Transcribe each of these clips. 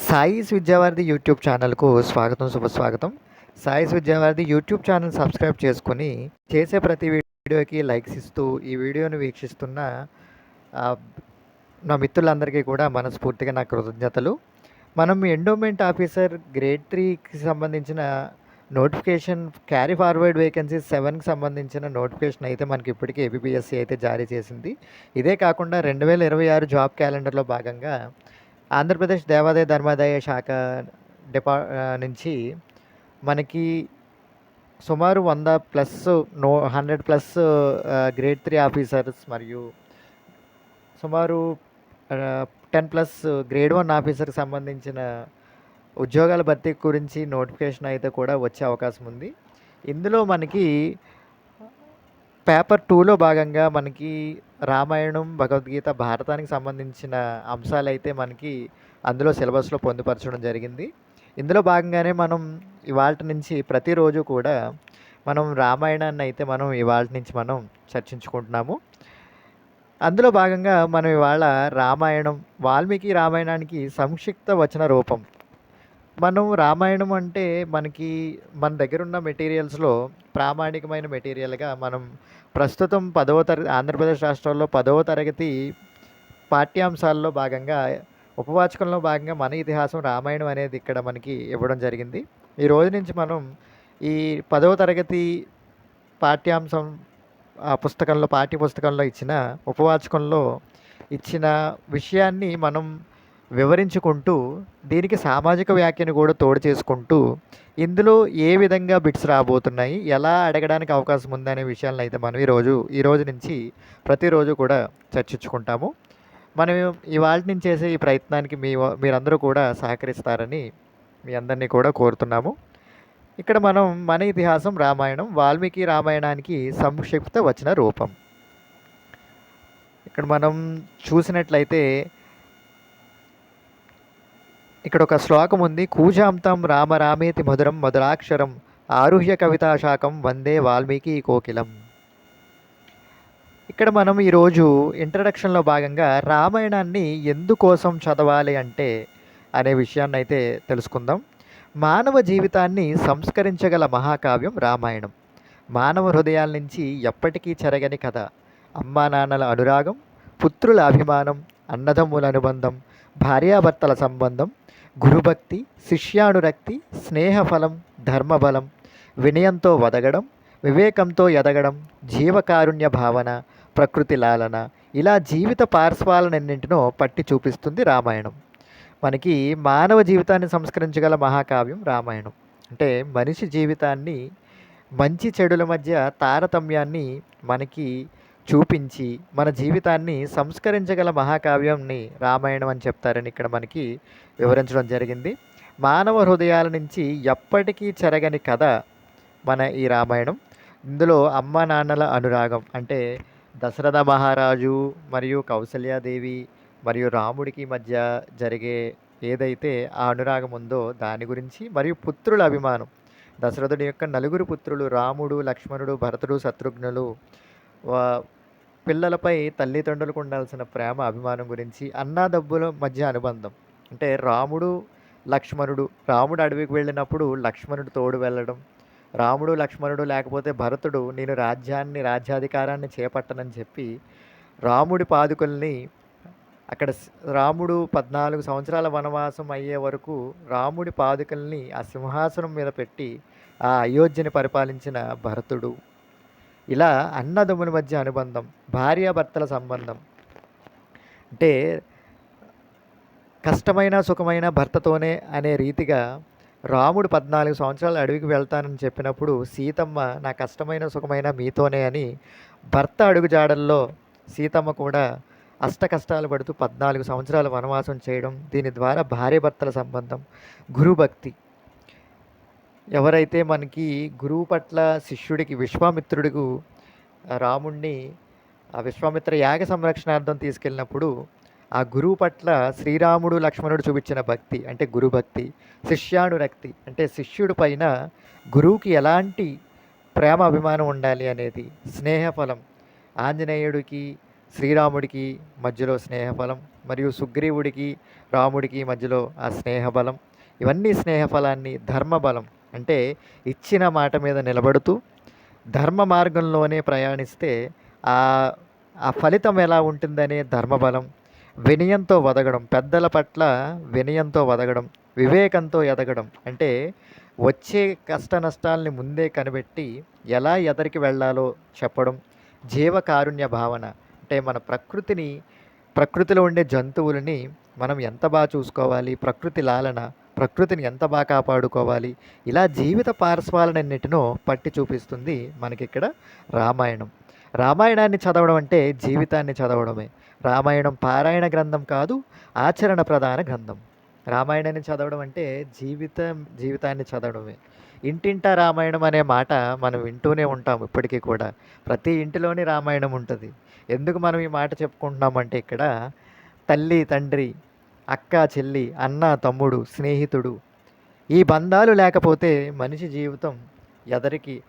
సాయిస్ Vidyavaridhi YouTube ఛానల్కు స్వాగతం శుభస్వాగతం. సాయిస్ విద్యావారిధి యూట్యూబ్ ఛానల్ సబ్స్క్రైబ్ చేసుకొని చేసే ప్రతి వీడియోకి లైక్స్ ఇస్తూ ఈ వీడియోను వీక్షిస్తున్న నా మిత్రులందరికీ కూడా మనస్ఫూర్తిగా నా కృతజ్ఞతలు. మనం ఎండోమెంట్ ఆఫీసర్ గ్రేడ్ త్రీకి సంబంధించిన నోటిఫికేషన్ క్యారీ ఫార్వర్డ్ వేకెన్సీ సెవెన్కి సంబంధించిన నోటిఫికేషన్ అయితే మనకి ఇప్పటికీ ఏబిపిఎస్సి అయితే జారీ చేసింది. ఇదే కాకుండా రెండు వేల ఇరవై ఆరు జాబ్ క్యాలెండర్లో భాగంగా ఆంధ్రప్రదేశ్ దేవాదాయ ధర్మాదాయ శాఖ డిపా నుంచి మనకి సుమారు వంద plus no hundred plus grade three officers మరియు సుమారు టెన్ ప్లస్ గ్రేడ్ వన్ ఆఫీసర్కి సంబంధించిన ఉద్యోగాల భర్తీ గురించి నోటిఫికేషన్ అయితే కూడా వచ్చే అవకాశం ఉంది. ఇందులో మనకి పేపర్ టూలో భాగంగా మనకి రామాయణం భగవద్గీత భారతానికి సంబంధించిన అంశాలు అయితే మనకి అందులో సిలబస్లో పొందుపరచడం జరిగింది. ఇందులో భాగంగానే మనం ఇవాళ నుంచి ప్రతిరోజు కూడా మనం రామాయణాన్ని అయితే మనం ఇవాళ నుంచి మనం చర్చించుకుంటున్నాము. అందులో భాగంగా మనం ఇవాళ రామాయణం వాల్మీకి రామాయణానికి సంక్షిప్త వచన రూపం మనం రామాయణం అంటే మనకి మన దగ్గర ఉన్న మెటీరియల్స్లో ప్రామాణికమైన మెటీరియల్గా మనం ప్రస్తుతం పదవ తరగతి ఆంధ్రప్రదేశ్ రాష్ట్రంలో పదవ తరగతి పాఠ్యాంశాల్లో భాగంగా ఉపవాచకంలో భాగంగా మన ఇతిహాసం రామాయణం అనేది ఇక్కడ మనకి ఇవ్వడం జరిగింది. ఈ రోజు నుంచి మనం ఈ పదవ తరగతి పాఠ్యాంశం ఆ పుస్తకంలో పాఠ్య పుస్తకంలో ఇచ్చిన ఉపవాచకంలో ఇచ్చిన విషయాన్ని మనం వివరించుకుంటూ దీనికి సామాజిక వ్యాఖ్యను కూడా తోడు చేసుకుంటూ ఇందులో ఏ విధంగా బిట్స్ రాబోతున్నాయి ఎలా అడగడానికి అవకాశం ఉందనే విషయాలను అయితే మనం ఈరోజు ఈ రోజు నుంచి ప్రతిరోజు కూడా చర్చించుకుంటాము. మనం ఇవాళ నుంచి చేసే ఈ ప్రయత్నానికి మీ వ- మీరందరూ కూడా సహకరిస్తారని మీ అందరినీ కూడా కోరుతున్నాము. ఇక్కడ మనం మన ఇతిహాసం రామాయణం వాల్మీకి రామాయణానికి సంక్షిప్త వచన రూపం. ఇక్కడ మనం చూసినట్లయితే ఇక్కడ ఒక శ్లోకం ఉంది కూజాంతం రామ రామేతి మధురం మధురాక్షరం ఆరుహ్య కవితా శాఖం వందే వాల్మీకి కోకిలం. ఇక్కడ మనం ఈరోజు ఇంట్రడక్షన్లో భాగంగా రామాయణాన్ని ఎందుకోసం చదవాలి అంటే అనే విషయాన్ని అయితే తెలుసుకుందాం. మానవ జీవితాన్ని సంస్కరించగల మహాకావ్యం రామాయణం. మానవ హృదయాల నుంచి ఎప్పటికీ చెరగని కథ. అమ్మా నాన్నల అనురాగం పుత్రుల అభిమానం అన్నదమ్ముల అనుబంధం భార్యాభర్తల సంబంధం గురుభక్తి శిష్యానురక్తి స్నేహఫలం ధర్మబలం వినయంతో వదగడం వివేకంతో ఎదగడం జీవకారుణ్య భావన ప్రకృతి లాలన ఇలా జీవిత పార్శ్వాలనన్నింటినో పట్టి చూపిస్తుంది రామాయణం. మనకి మానవ జీవితాన్ని సంస్కరించగల మహాకావ్యం రామాయణం. అంటే మనిషి జీవితాన్ని మంచి చెడుల మధ్య తారతమ్యాన్ని మనకి చూపించి మన జీవితాన్ని సంస్కరించగల మహాకావ్యంని రామాయణం అని చెప్తారని ఇక్కడ మనకి వివరించడం జరిగింది. మానవ హృదయాల నుంచి ఎప్పటికీ చెరగని కథ మన ఈ రామాయణం. ఇందులో అమ్మ నాన్నల అనురాగం అంటే దశరథ మహారాజు మరియు కౌసల్యాదేవి మరియు రాముడికి మధ్య జరిగే ఏదైతే ఆ అనురాగం ఉందో దాని గురించి మరియు పుత్రుల అభిమానం. దశరథుడి యొక్క నలుగురు పుత్రులు రాముడు లక్ష్మణుడు భరతుడు శత్రుఘ్నులు పిల్లలపై తల్లిదండ్రులకు ఉండాల్సిన ప్రేమ అభిమానం గురించి అన్నాదబ్బుల మధ్య అనుబంధం. అంటే రాముడు లక్ష్మణుడు రాముడు అడవికి వెళ్ళినప్పుడు లక్ష్మణుడు తోడు వెళ్ళడం రాముడు లక్ష్మణుడు లేకపోతే భరతుడు నేను రాజ్యాన్ని రాజ్యాధికారాన్ని చేపట్టనని చెప్పి రాముడి పాదుకల్ని అక్కడ రాముడు పద్నాలుగు సంవత్సరాల వనవాసం అయ్యే వరకు రాముడి పాదుకల్ని ఆ సింహాసనం మీద పెట్టి ఆ అయోధ్యని పరిపాలించిన భరతుడు. ఇలా అన్నదమ్ముల మధ్య అనుబంధం భార్యాభర్తల సంబంధం. అంటే కష్టమైన సుఖమైన భర్తతోనే అనే రీతిగా రాముడు పద్నాలుగు సంవత్సరాలు అడవికి వెళ్తానని చెప్పినప్పుడు సీతమ్మ నా కష్టమైన సుఖమైన మీతోనే అని భర్త అడుగుజాడల్లో సీతమ్మ కూడా అష్ట కష్టాలు పడుతూ పద్నాలుగు సంవత్సరాలు వనవాసం చేయడం దీని ద్వారా భార్యాభర్తల సంబంధం గురుభక్తి. ఎవరైతే మనకి గురువు పట్ల శిష్యుడికి విశ్వామిత్రుడికి రాముణ్ణి ఆ విశ్వామిత్ర యాగ సంరక్షణార్థం తీసుకెళ్ళినప్పుడు ఆ గురువు పట్ల శ్రీరాముడు లక్ష్మణుడు చూపించిన భక్తి అంటే గురుభక్తి శిష్యానురక్తి అంటే శిష్యుడి పైన గురువుకి ఎలాంటి ప్రేమ అభిమానం ఉండాలి అనేది స్నేహఫలం. ఆంజనేయుడికి శ్రీరాముడికి మధ్యలో స్నేహఫలం మరియు సుగ్రీవుడికి రాముడికి మధ్యలో ఆ స్నేహబలం. ఇవన్నీ స్నేహఫలాన్ని ధర్మబలం. అంటే ఇచ్చిన మాట మీద నిలబడుతూ ధర్మ మార్గంలోనే ప్రయాణిస్తే ఆ ఆ ఫలితం ఎలా ఉంటుందనే ధర్మబలం వినయంతో వదగడం పెద్దల పట్ల వినయంతో వదగడం వివేకంతో ఎదగడం అంటే వచ్చే కష్ట నష్టాలని ముందే కనిపెట్టి ఎలా ఎదరికి వెళ్ళాలో చెప్పడం జీవకారుణ్య భావన అంటే మన ప్రకృతిని ప్రకృతిలో ఉండే జంతువులని మనం ఎంత బాగా చూసుకోవాలి ప్రకృతి లాలన ప్రకృతిని ఎంత బాగా కాపాడుకోవాలి? ఇలా జీవిత పార్శ్వాలన్నిటినో పట్టి చూపిస్తుంది మనకి ఇక్కడ రామాయణం. రామాయణాన్ని చదవడం అంటే జీవితాన్ని చదవడమే. రామాయణం పారాయణ గ్రంథం కాదు ఆచరణ ప్రధాన గ్రంథం. రామాయణాన్ని చదవడం అంటే జీవితం జీవితాన్ని చదవడమే. ఇంటింటా రామాయణం అనే మాట మనం వింటూనే ఉంటాం ఇప్పటికీ కూడా. ప్రతి ఇంటిలోని రామాయణం ఉంటుంది. ఎందుకు మనం ఈ మాట చెప్పుకుంటున్నామంటే ఇక్కడ తల్లి తండ్రి అక్క చెల్లి అన్న తమ్ముడు స్నేహితుడు. ఈ బంధాలు లేకపోతే మనిషి జీవితం ఎదరికి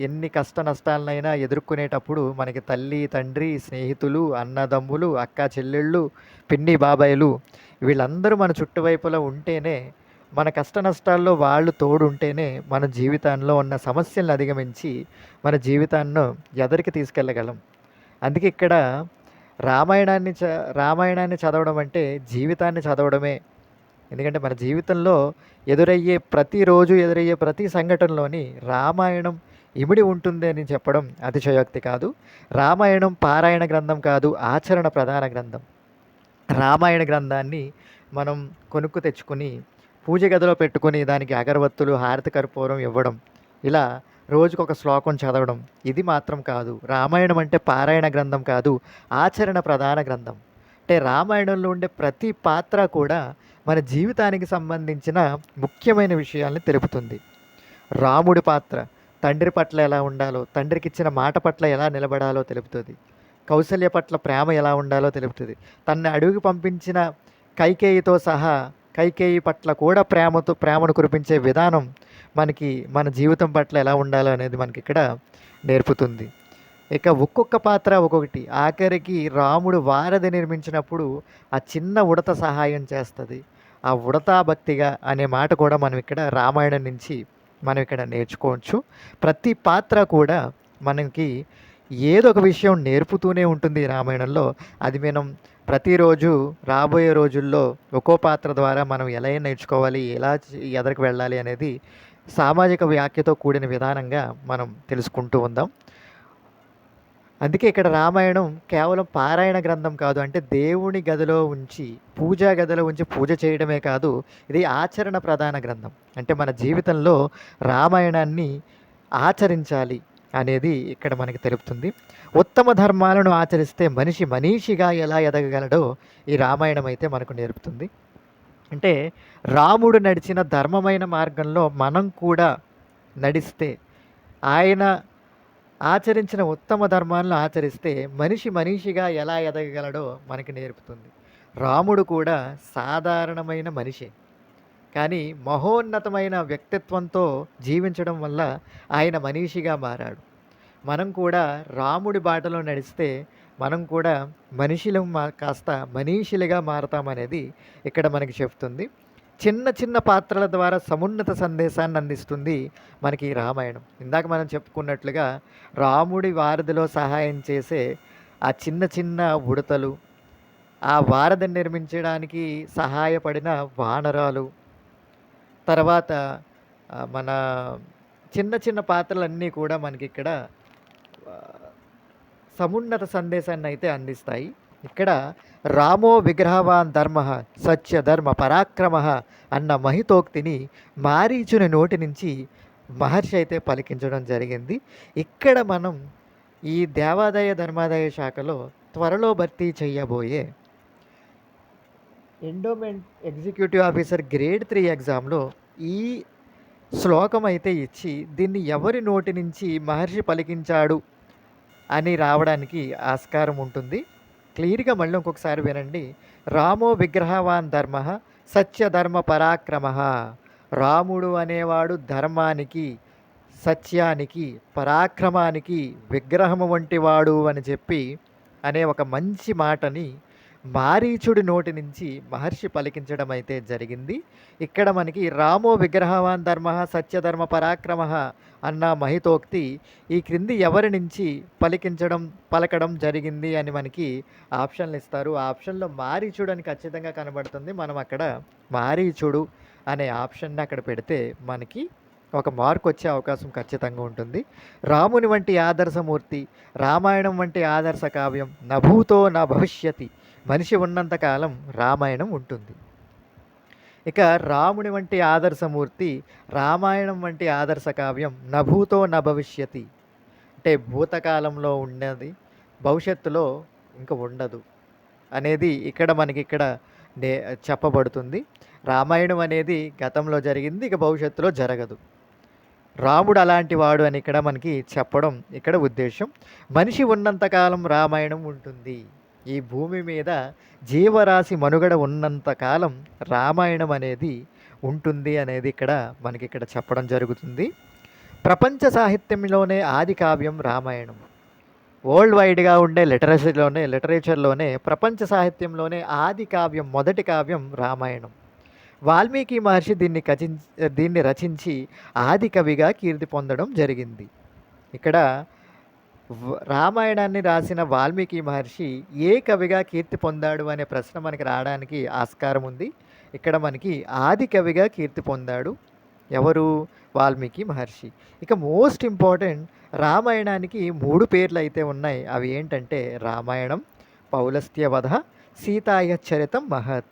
ఎన్ని కష్ట నష్టాలనైనా ఎదుర్కొనేటప్పుడు మనకి తల్లి తండ్రి స్నేహితులు అన్నదమ్ములు అక్క చెల్లెళ్ళు పిన్ని బాబాయిలు వీళ్ళందరూ మన చుట్టువైపులా ఉంటేనే మన కష్ట నష్టాల్లో వాళ్ళు తోడుంటేనే మన జీవితంలో ఉన్న సమస్యలను అధిగమించి మన జీవితాన్ని ఎదరికి తీసుకెళ్ళగలం. అందుకే ఇక్కడ రామాయణాన్ని చ రామాయణాన్ని చదవడం అంటే జీవితాన్ని చదవడమే. ఎందుకంటే మన జీవితంలో ఎదురయ్యే ప్రతిరోజు ఎదురయ్యే ప్రతి సంఘటనలోని రామాయణం ఇమిడి ఉంటుంది అని చెప్పడం అతిశయోక్తి కాదు. రామాయణం పారాయణ గ్రంథం కాదు ఆచరణ ప్రధాన గ్రంథం. రామాయణ గ్రంథాన్ని మనం కొనుక్కు తెచ్చుకుని పూజ గదిలో పెట్టుకుని దానికి అగరవత్తులు హారతి కర్పూరం ఇవ్వడం. ఇలా రోజుకొక శ్లోకం చదవడం ఇది మాత్రం కాదు. రామాయణం అంటే పారాయణ గ్రంథం కాదు ఆచరణ ప్రధాన గ్రంథం. అంటే రామాయణంలో ఉండే ప్రతి పాత్ర కూడా మన జీవితానికి సంబంధించిన ముఖ్యమైన విషయాల్ని తెలుపుతుంది. రాముడి పాత్ర తండ్రి పట్ల ఎలా ఉండాలో తండ్రికి ఇచ్చిన మాట పట్ల ఎలా నిలబడాలో తెలుపుతుంది. కౌశల్య పట్ల ప్రేమ ఎలా ఉండాలో తెలుపుతుంది. తన్ని అడుగు పంపించిన కైకేయితో సహా కైకేయి పట్ల కూడా ప్రేమతో ప్రేమను కురిపించే విధానం మనకి మన జీవితం పట్ల ఎలా ఉండాలో అనేది మనకి ఇక్కడ నేర్పుతుంది. ఇక ఒక్కొక్క పాత్ర ఒక్కొక్కటి. ఆఖరికి రాముడు వారధి నిర్మించినప్పుడు ఆ చిన్న ఉడత సహాయం చేస్తుంది. ఆ ఉడతా భక్తిగా అనే మాట కూడా మనం ఇక్కడ రామాయణం నుంచి మనం ఇక్కడ నేర్చుకోవచ్చు. ప్రతి పాత్ర కూడా మనకి ఏదో ఒక విషయం నేర్పుతూనే ఉంటుంది రామాయణంలో. అది మనం ప్రతిరోజు రాబోయే రోజుల్లో ఒక్కో పాత్ర ద్వారా మనం ఎలా నేర్చుకోవాలి ఎలా ఎదరికి వెళ్ళాలి అనేది సామాజిక వ్యాఖ్యతో కూడిన విధానంగా మనం తెలుసుకుంటూ ఉందాం. అందుకే ఇక్కడ రామాయణం కేవలం పారాయణ గ్రంథం కాదు అంటే దేవుని గదిలో ఉంచి పూజా గదిలో ఉంచి పూజ చేయడమే కాదు ఇది ఆచరణ ప్రధాన గ్రంథం. అంటే మన జీవితంలో రామాయణాన్ని ఆచరించాలి అనేది ఇక్కడ మనకి తెలుపుతుంది. ఉత్తమ ధర్మాలను ఆచరిస్తే మనిషి మనీషిగా ఎలా ఎదగగలడో ఈ రామాయణం అయితే మనకు నేర్పుతుంది. అంటే రాముడు నడిచిన ధర్మమైన మార్గంలో మనం కూడా నడిస్తే ఆయన ఆచరించిన ఉత్తమ ధర్మాలను ఆచరిస్తే మనిషి మనిషిగా ఎలా ఎదగగలడో మనకి నేర్పుతుంది. రాముడు కూడా సాధారణమైన మనిషి. కానీ మహోన్నతమైన వ్యక్తిత్వంతో జీవించడం వల్ల ఆయన మనిషిగా మారాడు. మనం కూడా రాముడి బాటలో నడిస్తే మనం కూడా మనిషిలు మా కాస్త మనీషులుగా మారతామనేది ఇక్కడ మనకి చెప్తుంది. చిన్న చిన్న పాత్రల ద్వారా సమున్నత సందేశాన్ని అందిస్తుంది మనకి ఈ రామాయణం. ఇందాక మనం చెప్పుకున్నట్లుగా రాముడి వారధిలో సహాయం చేసే ఆ చిన్న చిన్న ఉడతలు ఆ వారధిని నిర్మించడానికి సహాయపడిన వానరాలు తర్వాత మన చిన్న చిన్న పాత్రలన్నీ కూడా మనకి ఇక్కడ సమున్నత సందేశాన్ని అయితే అందిస్తాయి. ఇక్కడ రామో విగ్రహవాన్ ధర్మ సత్య ధర్మ పరాక్రమ అన్న మహితోక్తిని మారీచుని నోటి నుంచి మహర్షి అయితే పలికించడం జరిగింది. ఇక్కడ మనం ఈ దేవాదాయ ధర్మాదాయ శాఖలో త్వరలో భర్తీ చేయబోయే endowment executive officer grade three ఎగ్జామ్లో ఈ శ్లోకం అయితే ఇచ్చి దీన్ని ఎవరి నోటి నుంచి మహర్షి పలికించాడు? అని రావడానికి ఆస్కారం ఉంటుంది. క్లియర్గా మళ్ళీ ఇంకొకసారి వినండి. రామో విగ్రహవాన్ ధర్మ సత్యధర్మ పరాక్రమ. రాముడు అనేవాడు ధర్మానికి సత్యానికి పరాక్రమానికి విగ్రహము వంటి వాడు అని చెప్పి అనే ఒక మంచి మాటని మారీచుడి నోటి నుంచి మహర్షి పలికించడం అయితే జరిగింది. ఇక్కడ మనకి రామో విగ్రహవాన్ ధర్మ సత్యధర్మ పరాక్రమ అన్న మహితోక్తి ఈ క్రింది ఎవరి నుంచి పలికించడం పలకడం జరిగింది అని మనకి ఆప్షన్లు ఇస్తారు. ఆ ఆప్షన్లో మారీచుడు అని ఖచ్చితంగా కనబడుతుంది. మనం అక్కడ మారీచుడు అనే ఆప్షన్ని అక్కడ పెడితే మనకి ఒక మార్క్ వచ్చే అవకాశం ఖచ్చితంగా ఉంటుంది. రాముని వంటి ఆదర్శమూర్తి రామాయణం వంటి ఆదర్శ కావ్యం నభూతో నా భవిష్యతి మనిషి ఉన్నంతకాలం రామాయణం ఉంటుంది. ఇక రాముని వంటి ఆదర్శమూర్తి రామాయణం వంటి ఆదర్శ కావ్యం నభూతో న అంటే భూతకాలంలో ఉన్నది భవిష్యత్తులో ఇంకా ఉండదు అనేది ఇక్కడ మనకి ఇక్కడ నే చెప్పబడుతుంది. రామాయణం అనేది గతంలో జరిగింది ఇక భవిష్యత్తులో జరగదు. రాముడు అలాంటి వాడు అని ఇక్కడ మనకి చెప్పడం ఇక్కడ ఉద్దేశం. మనిషి ఉన్నంతకాలం రామాయణం ఉంటుంది. ఈ భూమి మీద జీవరాశి మనుగడ ఉన్నంతకాలం రామాయణం అనేది ఉంటుంది అనేది ఇక్కడ మనకి ఇక్కడ చెప్పడం జరుగుతుంది. ప్రపంచ సాహిత్యంలోనే ఆది కావ్యం రామాయణం. వరల్డ్ వైడ్గా ఉండే లిటరసీలోనే లిటరేచర్లోనే ప్రపంచ సాహిత్యంలోనే ఆది కావ్యం మొదటి కావ్యం రామాయణం. వాల్మీకి మహర్షి దీన్ని కచిం దీన్ని రచించి ఆది కవిగా కీర్తి పొందడం జరిగింది. ఇక్కడ రామాయణాన్ని రాసిన వాల్మీకి మహర్షి ఏ కవిగా కీర్తి పొందాడు అనే ప్రశ్న మనకి రావడానికి ఆస్కారం ఉంది. ఇక్కడ మనకి ఆది కవిగా కీర్తి పొందాడు ఎవరు? వాల్మీకి మహర్షి. ఇక మోస్ట్ ఇంపార్టెంట్ రామాయణానికి మూడు పేర్లు అయితే ఉన్నాయి. అవి ఏంటంటే రామాయణం పౌలస్త్యవధ సీతాయ చరితం మహత్.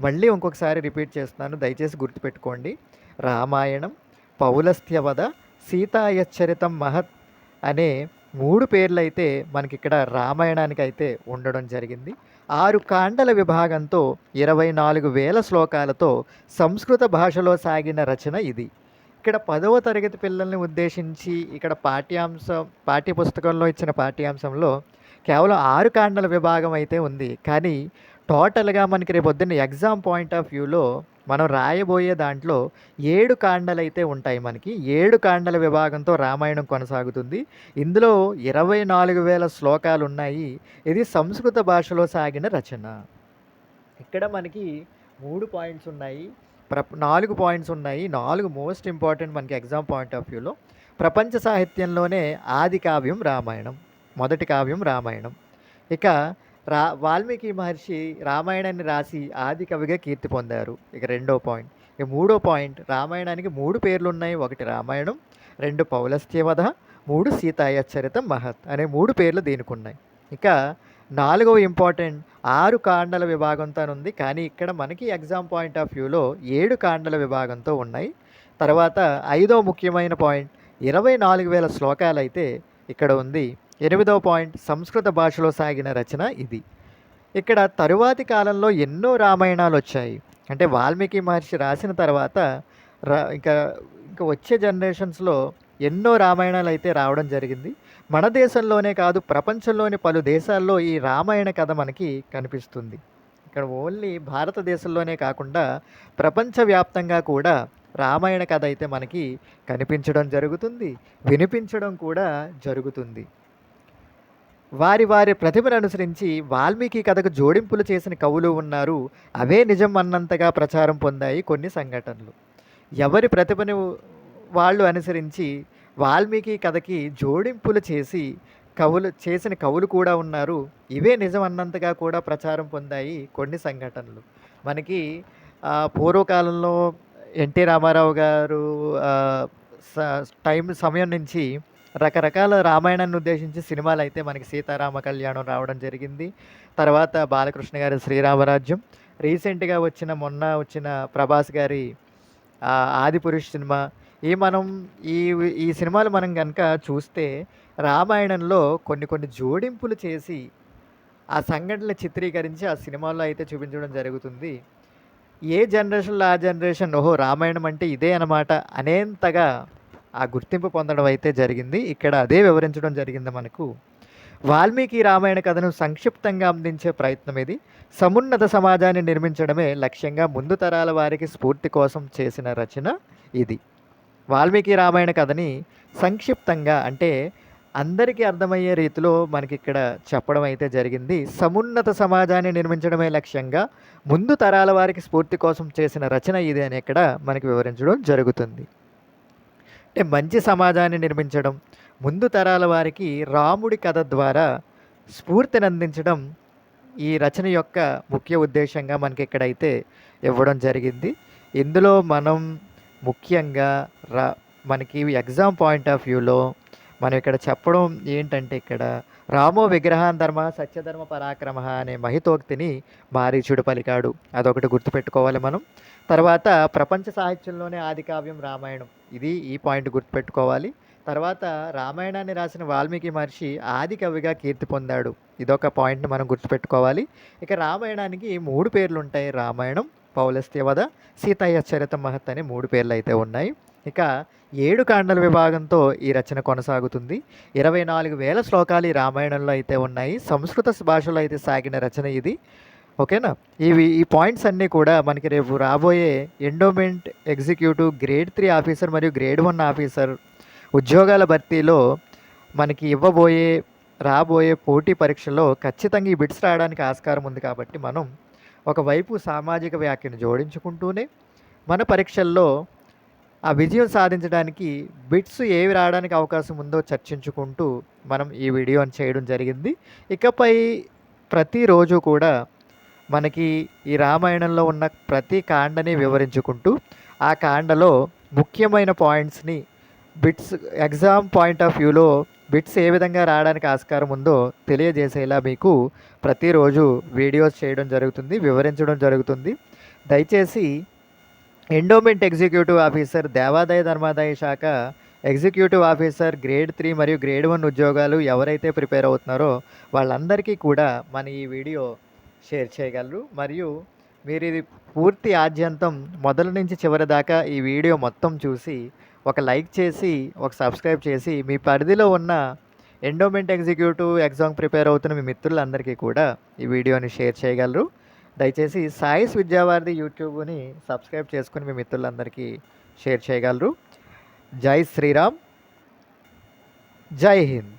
మళ్ళీ ఇంకొకసారి రిపీట్ చేస్తున్నాను దయచేసి గుర్తుపెట్టుకోండి. రామాయణం పౌలస్త్యవధ సీతాయచ్చరితం మహత్ అనే మూడు పేర్లు అయితే మనకి ఇక్కడ రామాయణానికి అయితే ఉండడం జరిగింది. ఆరు కాండల విభాగంతో ఇరవై నాలుగు వేల శ్లోకాలతో సంస్కృత భాషలో సాగిన రచన ఇది. ఇక్కడ పదవ తరగతి పిల్లల్ని ఉద్దేశించి ఇక్కడ పాఠ్యాంశం పాఠ్యపుస్తకంలో ఇచ్చిన పాఠ్యాంశంలో కేవలం ఆరు కాండల విభాగం అయితే ఉంది. కానీ టోటల్గా మనకి రేపొద్దున్న ఎగ్జామ్ పాయింట్ ఆఫ్ వ్యూలో మనం రాయబోయే దాంట్లో ఏడు కాండలు అయితే ఉంటాయి మనకి. ఏడు కాండల విభాగంతో రామాయణం కొనసాగుతుంది. ఇందులో ఇరవై నాలుగు వేల శ్లోకాలు ఉన్నాయి ఇది సంస్కృత భాషలో సాగిన రచన. ఇక్కడ మనకి మూడు పాయింట్స్ ఉన్నాయి. ప్ర నాలుగు పాయింట్స్ ఉన్నాయి. నాలుగు మోస్ట్ ఇంపార్టెంట్ మనకి ఎగ్జామ్ పాయింట్ ఆఫ్ వ్యూలో. ప్రపంచ సాహిత్యంలోనే ఆది కావ్యం రామాయణం. మొదటి కావ్యం రామాయణం. ఇక రా వాల్మీకి మహర్షి రామాయణాన్ని రాసి ఆది కవిగా కీర్తి పొందారు. ఇక రెండో పాయింట్. ఇక మూడో పాయింట్. రామాయణానికి మూడు పేర్లు ఉన్నాయి ఒకటి రామాయణం రెండు పౌలస్త్యవధ మూడు సీతాయచ్చరితం మహత్ అనే మూడు పేర్లు దీనికి ఉన్నాయి ఇక నాలుగవ ఇంపార్టెంట్. ఆరు కాండల విభాగంతో ఉంది. కానీ ఇక్కడ మనకి ఎగ్జామ్ పాయింట్ ఆఫ్ వ్యూలో ఏడు కాండల విభాగంతో ఉన్నాయి. తర్వాత ఐదో ముఖ్యమైన పాయింట్. ఇరవై నాలుగు వేల శ్లోకాలు అయితే ఇక్కడ ఉంది. ఎనిమిదవ పాయింట్ సంస్కృత భాషలో సాగిన రచన ఇది. ఇక్కడ తరువాతి కాలంలో ఎన్నో రామాయణాలు వచ్చాయి. అంటే వాల్మీకి మహర్షి రాసిన తర్వాత రా ఇంకా ఇంకా వచ్చే జనరేషన్స్లో ఎన్నో రామాయణాలు అయితే రావడం జరిగింది. మన దేశంలోనే కాదు ప్రపంచంలోని పలు దేశాల్లో ఈ రామాయణ కథ మనకి కనిపిస్తుంది. ఇక్కడ ఓన్లీ భారతదేశంలోనే కాకుండా ప్రపంచవ్యాప్తంగా కూడా రామాయణ కథ అయితే మనకి కనిపించడం జరుగుతుంది వినిపించడం కూడా జరుగుతుంది. వారి వారి ప్రతిభను అనుసరించి వాల్మీకి కథకు జోడింపులు చేసిన కవులు ఉన్నారు. అవే నిజం అన్నంతగా ప్రచారం పొందాయి కొన్ని సంఘటనలు. ఎవరి ప్రతిభను వాళ్ళు అనుసరించి వాల్మీకి కథకి జోడింపులు చేసి కవులు చేసిన కవులు కూడా ఉన్నారు. ఇవే నిజం అన్నంతగా కూడా ప్రచారం పొందాయి కొన్ని సంఘటనలు. మనకి పూర్వకాలంలో ఎన్టీ రామారావు గారు స- టైం సమయం నుంచి రకరకాల రామాయణాన్ని ఉద్దేశించి సినిమాలు అయితే మనకి సీతారామ కళ్యాణం రావడం జరిగింది. తర్వాత బాలకృష్ణ గారి శ్రీరామరాజ్యం. రీసెంట్గా వచ్చిన మొన్న వచ్చిన ప్రభాస్ గారి ఆదిపురుష్ సినిమా. ఈ మనం ఈ ఈ సినిమాలు మనం కనుక చూస్తే రామాయణంలో కొన్ని కొన్ని జోడింపులు చేసి ఆ సంఘటనలు చిత్రీకరించి ఆ సినిమాల్లో అయితే చూపించడం జరుగుతుంది. ఏ జనరేషన్లో ఆ జనరేషన్ ఓహో రామాయణం అంటే ఇదే అనమాట అనేంతగా ఆ గుర్తింపు పొందడం అయితే జరిగింది. ఇక్కడ అదే వివరించడం జరిగింది మనకు. వాల్మీకి రామాయణ కథను సంక్షిప్తంగా అందించే ప్రయత్నం ఇది. సమున్నత సమాజాన్ని నిర్మించడమే లక్ష్యంగా ముందు తరాల వారికి స్ఫూర్తి కోసం చేసిన రచన ఇది. వాల్మీకి రామాయణ కథని సంక్షిప్తంగా అంటే అందరికీ అర్థమయ్యే రీతిలో మనకి ఇక్కడ చెప్పడం అయితే జరిగింది. సమున్నత సమాజాన్ని నిర్మించడమే లక్ష్యంగా ముందు తరాల వారికి స్ఫూర్తి కోసం చేసిన రచన ఇది అని ఇక్కడ మనకి వివరించడం జరుగుతుంది. అంటే మంచి సమాజాన్ని నిర్మించడం ముందు తరాల వారికి రాముడి కథ ద్వారా స్ఫూర్తిని అందించడం ఈ రచన యొక్క ముఖ్య ఉద్దేశంగా మనకి ఇక్కడైతే ఇవ్వడం జరిగింది. ఇందులో మనం ముఖ్యంగా రా మనకి ఎగ్జామ్ పాయింట్ ఆఫ్ వ్యూలో మనం ఇక్కడ చెప్పడం ఏంటంటే ఇక్కడ రామో విగ్రహాన్ ధర్మ సత్యధర్మ పరాక్రమ అనే మహితోక్తిని మారీచుడు పలికాడు. అదొకటి గుర్తుపెట్టుకోవాలి మనం. తర్వాత ప్రపంచ సాహిత్యంలోనే ఆది కావ్యం రామాయణం. ఇది ఈ పాయింట్ గుర్తుపెట్టుకోవాలి. తర్వాత రామాయణాన్ని రాసిన వాల్మీకి మహర్షి ఆది కవిగా కీర్తి పొందాడు. ఇదొక పాయింట్ని మనం గుర్తుపెట్టుకోవాలి. ఇక రామాయణానికి మూడు పేర్లు ఉంటాయి రామాయణం పౌలస్త్యవద సీతయ్య చరిత మహత్ అనే మూడు పేర్లు అయితే ఉన్నాయి. ఇక ఏడు కాండల విభాగంతో ఈ రచన కొనసాగుతుంది. ఇరవై నాలుగు వేల శ్లోకాలు ఈ రామాయణంలో అయితే ఉన్నాయి. సంస్కృత భాషలో అయితే సాగిన రచన ఇది. ఓకేనా? ఇవి ఈ పాయింట్స్ అన్నీ కూడా మనకి రేపు రాబోయే endowment executive grade three officer మరియు గ్రేడ్ వన్ ఆఫీసర్ ఉద్యోగాల భర్తీలో మనకి ఇవ్వబోయే రాబోయే పోటీ పరీక్షలో ఖచ్చితంగా ఈ బిట్స్ రావడానికి ఆస్కారం ఉంది కాబట్టి మనం ఒకవైపు సామాజిక వ్యాఖ్యను జోడించుకుంటూనే మన పరీక్షల్లో ఆ విజయం సాధించడానికి బిట్స్ ఏవి రావడానికి అవకాశం ఉందో చర్చించుకుంటూ మనం ఈ వీడియోని చేయడం జరిగింది. ఇకపై ప్రతిరోజు కూడా మనకి ఈ రామాయణంలో ఉన్న ప్రతి కాండని వివరించుకుంటూ ఆ కాండలో ముఖ్యమైన పాయింట్స్ని బిట్స్ ఎగ్జామ్ పాయింట్ ఆఫ్ వ్యూలో బిట్స్ ఏ విధంగా రావడానికి ఆస్కారం ఉందో తెలియజేసేలా మీకు ప్రతిరోజు వీడియోస్ చేయడం జరుగుతుంది వివరించడం జరుగుతుంది. దయచేసి ఎండోమెంట్ ఎగ్జిక్యూటివ్ ఆఫీసర్ దేవాదాయ ధర్మాదాయ శాఖ ఎగ్జిక్యూటివ్ ఆఫీసర్ గ్రేడ్ త్రీ మరియు గ్రేడ్ వన్ ఉద్యోగాలు ఎవరైతే ప్రిపేర్ అవుతున్నారో వాళ్ళందరికీ కూడా మన ఈ వీడియో షేర్ చేయగలరు. మరియు మీరు ఇది పూర్తి ఆద్యంతం మొదలు నుంచి చివరి దాకా ఈ వీడియో మొత్తం చూసి ఒక లైక్ చేసి ఒక సబ్స్క్రైబ్ చేసి మీ పరిధిలో ఉన్న ఎండోమెంట్ ఎగ్జిక్యూటివ్ ఎగ్జామ్ ప్రిపేర్ అవుతున్న మీ మిత్రులందరికీ కూడా ఈ వీడియోని షేర్ చేయగలరు. దయచేసి సాయిస్ విద్యావారిది యూట్యూబ్ని సబ్స్క్రైబ్ చేసుకుని మీ మిత్రులందరికీ షేర్ చేయగలరు. జై శ్రీరామ్. జై హింద్.